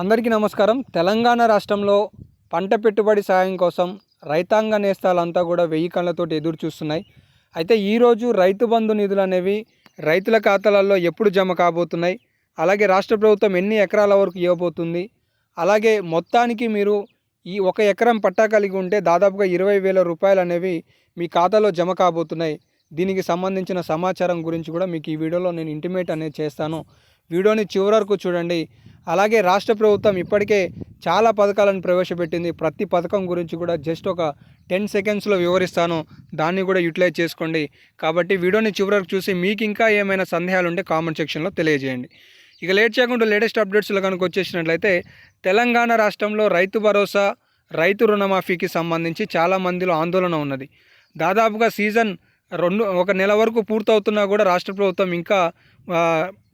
అందరికీ నమస్కారం. తెలంగాణ రాష్ట్రంలో పంట పెట్టుబడి సాయం కోసం రైతాంగ నేస్తాలంతా కూడా వెయ్యి కళ్ళతోటి ఎదురు చూస్తున్నాయి. అయితే ఈరోజు రైతు బంధు నిధులు అనేవి రైతుల ఖాతాలలో ఎప్పుడు జమ కాబోతున్నాయి? అలాగే రాష్ట్ర ప్రభుత్వం ఎన్ని ఎకరాల వరకు ఇవ్వబోతుంది? అలాగే మొత్తానికి మీరు ఈ ఒక ఎకరం పట్టా కలిగి ఉంటే దాదాపుగా ఇరవై వేల రూపాయలు అనేవి మీ ఖాతాలో జమ కాబోతున్నాయి. దీనికి సంబంధించిన సమాచారం గురించి కూడా మీకు ఈ వీడియోలో నేను ఇంటిమేట్ అనేది చేస్తాను. వీడియోని చివరి వరకు చూడండి. అలాగే రాష్ట్ర ప్రభుత్వం ఇప్పటికే చాలా పథకాలను ప్రవేశపెట్టింది. ప్రతి పథకం గురించి కూడా జస్ట్ ఒక టెన్ సెకండ్స్లో వివరిస్తాను. దాన్ని కూడా యూటిలైజ్ చేసుకోండి. కాబట్టి వీడియోని చివరి వరకు చూసి మీకు ఇంకా ఏమైనా సందేహాలు ఉంటే కామెంట్ సెక్షన్లో తెలియజేయండి. ఇక లేట్ చేయకుండా లేటెస్ట్ అప్డేట్స్లో కనుక వచ్చేసినట్లయితే తెలంగాణ రాష్ట్రంలో రైతు భరోసా రైతు రుణమాఫీకి సంబంధించి చాలా మందిలో ఆందోళన ఉన్నది. దాదాపుగా సీజన్ రెండు ఒక నెల వరకు పూర్తవుతున్నా కూడా రాష్ట్ర ప్రభుత్వం ఇంకా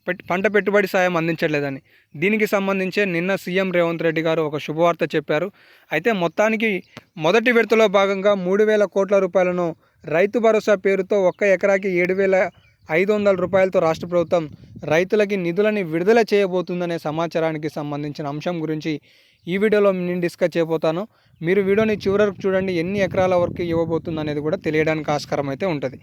పెట్- పంట పెట్టుబడి సాయం అందించట్లేదని. దీనికి సంబంధించే నిన్న సీఎం రేవంత్ రెడ్డి గారు ఒక శుభవార్త చెప్పారు. అయితే మొత్తానికి మొదటి విడతలో భాగంగా మూడు వేల కోట్ల రూపాయలను రైతు భరోసా పేరుతో ఒక్క ఎకరాకి ఏడు వేల ఐదు వందల రూపాయలతో రాష్ట్ర ప్రభుత్వం రైతులకి నిధులని విడుదల చేయబోతుందనే సమాచారానికి సంబంధించిన అంశం గురించి ఈ వీడియోలో నేను డిస్కస్ చేయబోతాను. మీరు వీడియోని చివరకు చూడండి. ఎన్ని ఎకరాల వరకు ఇవ్వబోతుంది అనేది కూడా తెలియడానికి ఆస్కారం అయితే ఉంటుంది.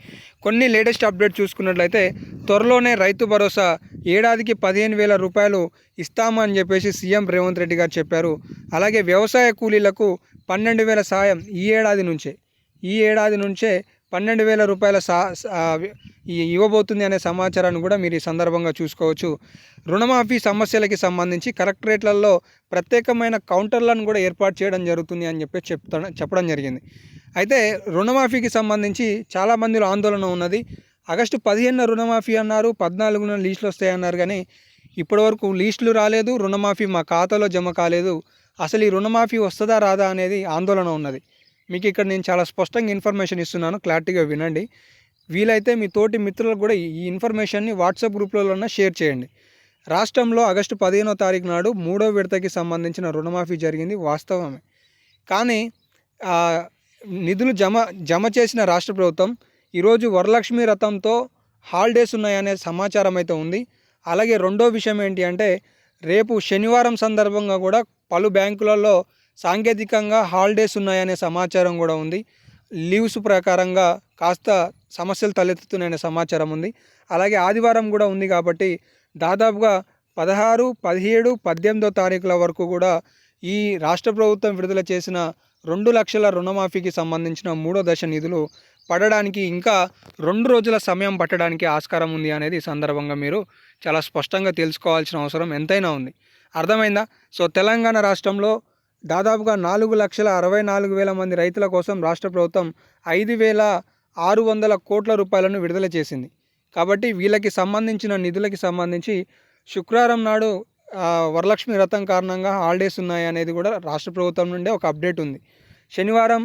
కొన్ని లేటెస్ట్ అప్డేట్ చూసుకున్నట్లయితే త్వరలోనే రైతు భరోసా ఏడాదికి పదిహేను వేల రూపాయలు ఇస్తామని చెప్పేసి సీఎం రేవంత్ రెడ్డి గారు చెప్పారు. అలాగే వ్యవసాయ కూలీలకు పన్నెండు వేల సాయం ఈ ఏడాది నుంచే. ఈ ఏడాది నుంచే పన్నెండు వేల రూపాయల సా ఈ ఇవ్వబోతుంది అనే సమాచారాన్ని కూడా మీరు ఈ సందర్భంగా చూసుకోవచ్చు. రుణమాఫీ సమస్యలకి సంబంధించి కలెక్టరేట్లలో ప్రత్యేకమైన కౌంటర్లను కూడా ఏర్పాటు చేయడం జరుగుతుంది అని చెప్పి చెప్తా చెప్పడం జరిగింది. అయితే రుణమాఫీకి సంబంధించి చాలా మందిలో ఆందోళన ఉన్నది. ఆగస్టు పదిహేనున రుణమాఫీ అన్నారు పద్నాలుగున లీస్టులు వస్తాయన్నారు కానీ ఇప్పటివరకు లీస్టులు రాలేదు రుణమాఫీ మా ఖాతాలో జమ కాలేదు. అసలు ఈ రుణమాఫీ వస్తుందా రాదా అనేది ఆందోళన ఉన్నది. మీకు ఇక్కడ నేను చాలా స్పష్టంగా ఇన్ఫర్మేషన్ ఇస్తున్నాను క్లారిటీగా వినండి. వీలైతే మీ తోటి మిత్రులకు కూడా ఈ ఇన్ఫర్మేషన్ని వాట్సాప్ గ్రూప్లలో షేర్ చేయండి. రాష్ట్రంలో ఆగస్టు పదిహేనో తారీఖు నాడు మూడో విడతకి సంబంధించిన రుణమాఫీ జరిగింది వాస్తవమే. కానీ నిధులు జమ జమ చేసిన రాష్ట్ర ప్రభుత్వం ఈరోజు వరలక్ష్మి రథంతో హాలిడేస్ ఉన్నాయనే సమాచారం అయితే ఉంది. అలాగే రెండో విషయం ఏంటి అంటే రేపు శనివారం సందర్భంగా కూడా పలు బ్యాంకులలో సాంకేతికంగా హాలిడేస్ ఉన్నాయనే సమాచారం కూడా ఉంది. లీవ్స్ ప్రకారంగా కాస్త సమస్యలు తలెత్తుతున్నాయనే సమాచారం ఉంది. అలాగే ఆదివారం కూడా ఉంది కాబట్టి దాదాపుగా పదహారు పదిహేడు పద్దెనిమిదో తారీఖుల వరకు కూడా ఈ రాష్ట్ర ప్రభుత్వం విడుదల చేసిన రెండు లక్షల రుణమాఫీకి సంబంధించిన మూడో దశ నిధులు పడడానికి ఇంకా రెండు రోజుల సమయం పట్టడానికి ఆస్కారం ఉంది అనేది సందర్భంగా మీరు చాలా స్పష్టంగా తెలుసుకోవాల్సిన అవసరం ఎంతైనా ఉంది. అర్థమైందా? సో తెలంగాణ రాష్ట్రంలో దాదాపుగా నాలుగు లక్షల అరవై నాలుగు వేల మంది రైతుల కోసం రాష్ట్ర ప్రభుత్వం ఐదు వేల ఆరు వందల కోట్ల రూపాయలను విడుదల చేసింది. కాబట్టి వీళ్ళకి సంబంధించిన నిధులకి సంబంధించి శుక్రవారం నాడు వరలక్ష్మి రథం కారణంగా హాలిడేస్ ఉన్నాయి అనేది కూడా రాష్ట్ర ప్రభుత్వం నుండే ఒక అప్డేట్ ఉంది. శనివారం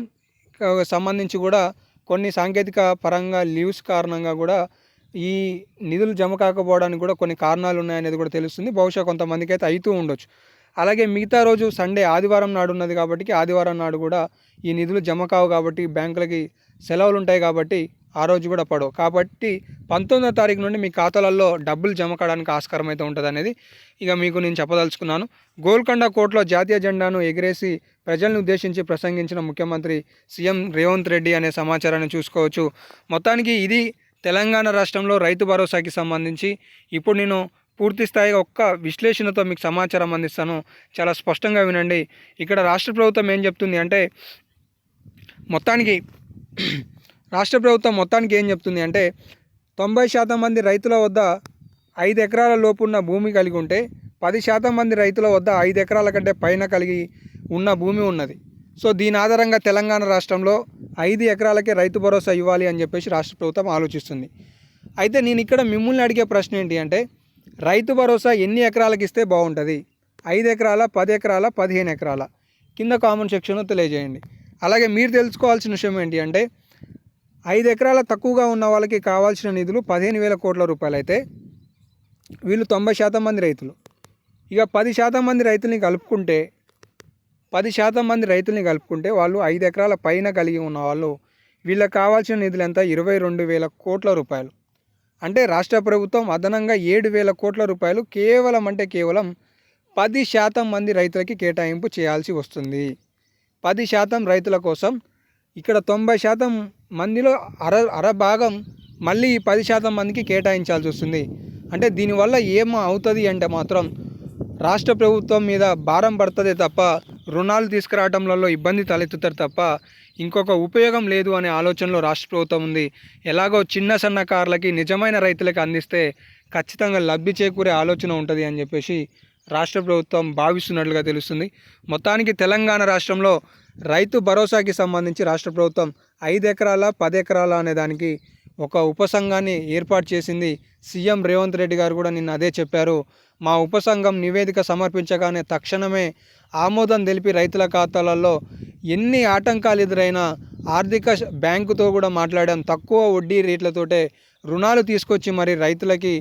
సంబంధించి కూడా కొన్ని సాంకేతిక పరంగా లీవ్స్ కారణంగా కూడా ఈ నిధులు జమ కాకపోవడానికి కూడా కొన్ని కారణాలు ఉన్నాయనేది కూడా తెలుస్తుంది. బహుశా కొంతమందికి అయితే అవుతూ ఉండొచ్చు. అలాగే మిగతా రోజు సండే ఆదివారం నాడు ఉన్నది కాబట్టి ఆదివారం నాడు కూడా ఈ నిధులు జమ కావు కాబట్టి బ్యాంకులకి సెలవులు ఉంటాయి కాబట్టి ఆ రోజు కూడా పడవు. కాబట్టి పంతొమ్మిదో తారీఖు నుండి మీ ఖాతాలలో డబ్బులు జమ కావడానికి ఆస్కారం అయితే ఉంటుంది అనేది ఇక మీకు నేను చెప్పదలుచుకున్నాను. గోల్కొండ కోర్టులో జాతీయ జెండాను ఎగిరేసి ప్రజలను ఉద్దేశించి ప్రసంగించిన ముఖ్యమంత్రి సీఎం రేవంత్ రెడ్డి అనే సమాచారాన్ని చూసుకోవచ్చు. మొత్తానికి ఇది తెలంగాణ రాష్ట్రంలో రైతు భరోసాకి సంబంధించి ఇప్పుడు నేను పూర్తి స్థాయిగా ఒక్క విశ్లేషణతో మీకు సమాచారం అందిస్తాను. చాలా స్పష్టంగా వినండి. ఇక్కడ రాష్ట్ర ప్రభుత్వం ఏం చెప్తుంది అంటే మొత్తానికి రాష్ట్ర ప్రభుత్వం మొత్తానికి ఏం చెప్తుంది అంటే తొంభై శాతం మంది రైతుల వద్ద ఐదు ఎకరాల లోపున్న భూమి కలిగి ఉంటే పది శాతం మంది రైతుల వద్ద ఐదు ఎకరాల కంటే పైన కలిగి ఉన్న భూమి ఉన్నది. సో దీని ఆధారంగా తెలంగాణ రాష్ట్రంలో ఐదు ఎకరాలకే రైతు భరోసా ఇవ్వాలి అని చెప్పేసి రాష్ట్ర ప్రభుత్వం ఆలోచిస్తుంది. అయితే నేను ఇక్కడ మిమ్మల్ని అడిగే ప్రశ్న ఏంటి అంటే రైతు భరోసా ఎన్ని ఎకరాలకు ఇస్తే బాగుంటుంది? ఐదు ఎకరాల పది ఎకరాల పదిహేను ఎకరాల? కింద కామెంట్ సెక్షన్లో తెలియజేయండి. అలాగే మీరు తెలుసుకోవాల్సిన విషయం ఏంటి అంటే ఐదు ఎకరాల తక్కువగా ఉన్న వాళ్ళకి కావాల్సిన నిధులు పదిహేను వేల కోట్ల రూపాయలు అయితే వీళ్ళు తొంభై శాతం మంది రైతులు. ఇక పది శాతం మంది రైతుల్ని కలుపుకుంటే పది శాతం మంది రైతుల్ని కలుపుకుంటే వాళ్ళు ఐదు ఎకరాల పైన కలిగి ఉన్న వాళ్ళు వీళ్ళకి కావాల్సిన నిధులు ఎంత? ఇరవై రెండు వేల కోట్ల రూపాయలు. అంటే రాష్ట్ర ప్రభుత్వం అదనంగా ఏడు వేల కోట్ల రూపాయలు కేవలం అంటే కేవలం పది శాతం మంది రైతులకి కేటాయింపు చేయాల్సి వస్తుంది. పది శాతం రైతుల కోసం ఇక్కడ తొంభై శాతం మందిలో అర అర భాగం మళ్ళీ పది శాతం మందికి కేటాయించాల్సి వస్తుంది. అంటే దీనివల్ల ఏం అవుతుంది అంటే మాత్రం రాష్ట్ర ప్రభుత్వం మీద భారం పడుతుంది తప్ప రుణాలు తీసుకురావడంలో ఇబ్బంది తలెత్తుతారు తప్ప ఇంకొక ఉపయోగం లేదు అనే ఆలోచనలో రాష్ట్ర ప్రభుత్వం ఉంది. ఎలాగో చిన్న సన్నకారులకి నిజమైన రైతులకి అందిస్తే ఖచ్చితంగా లబ్ధి చేకూరే ఆలోచన ఉంటుంది అని చెప్పేసి రాష్ట్ర ప్రభుత్వం భావిస్తున్నట్లుగా తెలుస్తుంది. మొత్తానికి తెలంగాణ రాష్ట్రంలో రైతు భరోసాకి సంబంధించి రాష్ట్ర ప్రభుత్వం ఐదు ఎకరాల పది ఎకరాల అనే దానికి ఒక ఉపసంఘాన్ని ఏర్పాటు చేసింది సీఎం రేవంత్ రెడ్డి గారు కూడా నిన్న అదే చెప్పారు. మా ఉపసంఘం నివేదిక సమర్పించగానే తక్షణమే ఆమోదం తెలిపి రైతుల ఖాతాలలో ఎన్ని ఆటంకాలు ఎదురైనా ఆర్థిక బ్యాంకుతో కూడా మాట్లాడాం. తక్కువ వడ్డీ రేట్లతోటే రుణాలు తీసుకొచ్చి మరి రైతులకి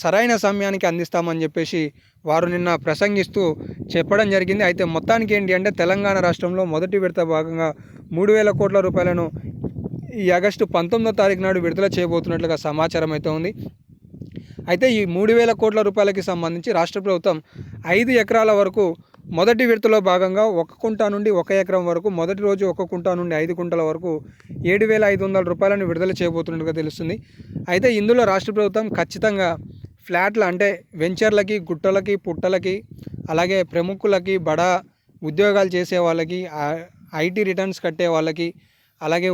సరైన సమయానికి అందిస్తామని చెప్పేసి వారు నిన్న ప్రసంగిస్తూ చెప్పడం జరిగింది. అయితే మొత్తానికి ఏంటి అంటే తెలంగాణ రాష్ట్రంలో మొదటి విడత భాగంగా మూడు వేల కోట్ల రూపాయలను ఈ ఆగస్టు పంతొమ్మిదో తారీఖు నాడు విడుదల చేయబోతున్నట్లుగా సమాచారం అయితే ఉంది. అయితే ఈ మూడు వేల కోట్ల రూపాయలకి సంబంధించి రాష్ట్ర ప్రభుత్వం ఐదు ఎకరాల వరకు మొదటి విడతలో భాగంగా ఒక కుంటా నుండి ఒక ఎకరం వరకు మొదటి రోజు ఒక కుంటా నుండి ఐదు కుంటల వరకు ఏడు వేల ఐదు వందల రూపాయలను విడుదల చేయబోతున్నట్టుగా తెలుస్తుంది. అయితే ఇందులో రాష్ట్ర ప్రభుత్వం ఖచ్చితంగా ఫ్లాట్లు అంటే వెంచర్లకి గుట్టలకి పుట్టలకి అలాగే ప్రముఖులకి బడా ఉద్యోగాలు చేసే వాళ్ళకి ఐటీ రిటర్న్స్ కట్టే వాళ్ళకి అలాగే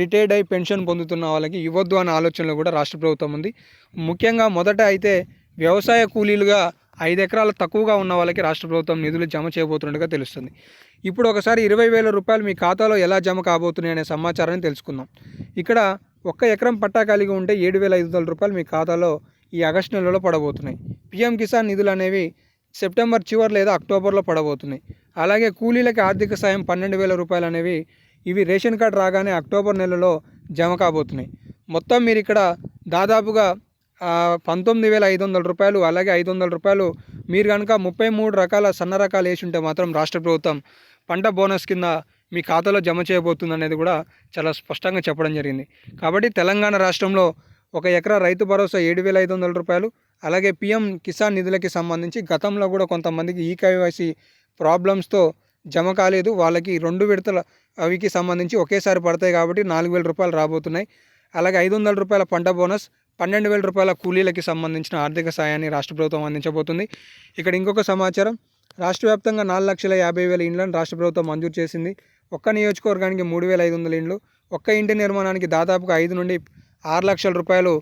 రిటైర్డ్ అయి పెన్షన్ పొందుతున్న వాళ్ళకి ఇవ్వద్దు అనే ఆలోచనలో కూడా రాష్ట్ర ప్రభుత్వం ఉంది. ముఖ్యంగా మొదట అయితే వ్యవసాయ కూలీలుగా ఐదు ఎకరాలు తక్కువగా ఉన్న వాళ్ళకి రాష్ట్ర ప్రభుత్వం నిధులు జమ చేయబోతున్నట్టుగా తెలుస్తుంది. ఇప్పుడు ఒకసారి ఇరవై వేల రూపాయలు మీ ఖాతాలో ఎలా జమ కాబోతున్నాయి అనే సమాచారాన్ని తెలుసుకుందాం. ఇక్కడ ఒక్క ఎకరం పట్టా కలిగి ఉంటే ఏడు వేల ఐదు వందల రూపాయలు మీ ఖాతాలో ఈ ఆగస్టు నెలలో పడబోతున్నాయి. పీఎం కిసాన్ నిధులు అనేవి సెప్టెంబర్ చివరి లేదా అక్టోబర్లో పడబోతున్నాయి. అలాగే కూలీలకి ఆర్థిక సాయం పన్నెండు వేల రూపాయలు అనేవి ఇవి రేషన్ కార్డు రాగానే అక్టోబర్ నెలలో జమ కాబోతున్నాయి. మొత్తం మీరు ఇక్కడ దాదాపుగా పంతొమ్మిది వేల ఐదు వందల రూపాయలు అలాగే ఐదు వందల రూపాయలు మీరు కనుక ముప్పై మూడు రకాల సన్న రకాలు వేసి ఉంటే మాత్రం రాష్ట్ర ప్రభుత్వం పంట బోనస్ కింద మీ ఖాతాలో జమ చేయబోతుంది అనేది కూడా చాలా స్పష్టంగా చెప్పడం జరిగింది. కాబట్టి తెలంగాణ రాష్ట్రంలో ఒక ఎకరా రైతు భరోసా ఏడు వేల ఐదు వందల రూపాయలు అలాగే పిఎం కిసాన్ నిధులకి సంబంధించి గతంలో కూడా కొంతమందికి ఈ కేవైసీ ప్రాబ్లమ్స్తో జమ కాలేదు. వాళ్ళకి రెండు విడతల అవికి సంబంధించి ఒకేసారి పడతాయి కాబట్టి నాలుగు వేల రూపాయలు రాబోతున్నాయి. అలాగే ఐదు వందల రూపాయల పంట బోనస్ పన్నెండు వేల రూపాయల కూలీలకి సంబంధించిన ఆర్థిక సాయాన్ని రాష్ట్ర ప్రభుత్వం అందించబోతుంది. ఇక్కడ ఇంకొక సమాచారం. రాష్ట్ర వ్యాప్తంగా నాలుగు లక్షల యాభై వేల ఇండ్లను రాష్ట్ర ప్రభుత్వం మంజూరు చేసింది. ఒక్క నియోజకవర్గానికి మూడు వేల ఐదు వందల ఇండ్లు. ఒక్క ఇంటి నిర్మాణానికి దాదాపుగా ఐదు నుండి ఆరు లక్షల రూపాయలు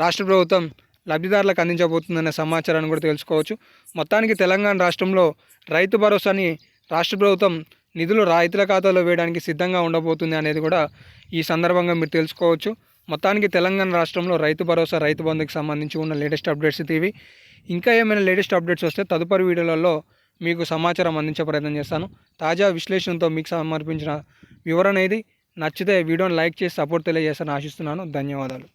రాష్ట్ర ప్రభుత్వం లబ్ధిదారులకు అందించబోతుందనే సమాచారాన్ని కూడా తెలుసుకోవచ్చు. మొత్తానికి తెలంగాణ రాష్ట్రంలో రైతు భరోసాని రాష్ట్ర ప్రభుత్వం నిధులు రైతుల ఖాతాలో వేయడానికి సిద్ధంగా ఉండబోతుంది అనేది కూడా ఈ సందర్భంగా మీరు తెలుసుకోవచ్చు. మొత్తానికి తెలంగాణ రాష్ట్రంలో రైతు భరోసా రైతు బంధుకి సంబంధించి ఉన్న లేటెస్ట్ అప్డేట్స్ ఇవి. ఇంకా ఏమైనా లేటెస్ట్ అప్డేట్స్ వస్తే తదుపరి వీడియోలలో మీకు సమాచారం అందించే ప్రయత్నం చేస్తాను. తాజా విశ్లేషణతో మీకు సమర్పించిన వివరణ ఇది. నచ్చితే వీడియోని లైక్ చేసి సపోర్ట్ తెలియజేస్తాను ఆశిస్తున్నాను. ధన్యవాదాలు.